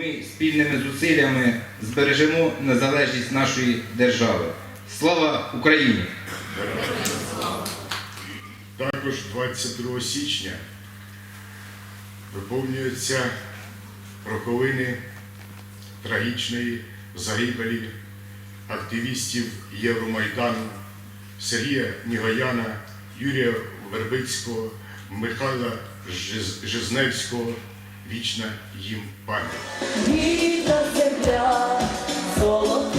ми спільними зусиллями збережемо незалежність нашої держави. Слава Україні! Також 22 січня виповнюються роковини трагічної загибелі активістів Євромайдану Сергія Нігояна, Юрія Вербицького, Михайла Жизневського. Вічна їм пам'ять. Рідна земля, золотими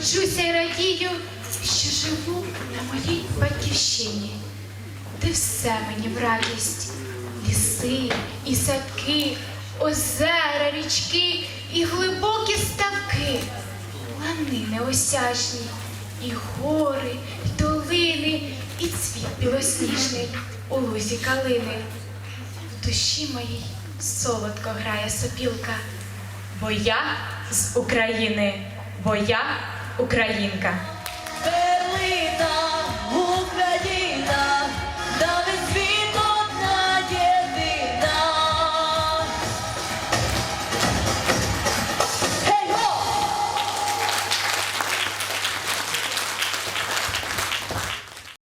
Горджуся й радію, що живу на моїй батьківщині, де все мені в радість, ліси і садки, озера, річки і глибокі ставки, лани неосяжні, і гори, і долини, і цвіт білосніжний у лузі калини. В душі моїй солодко грає сопілка, бо я з України, бо я українка.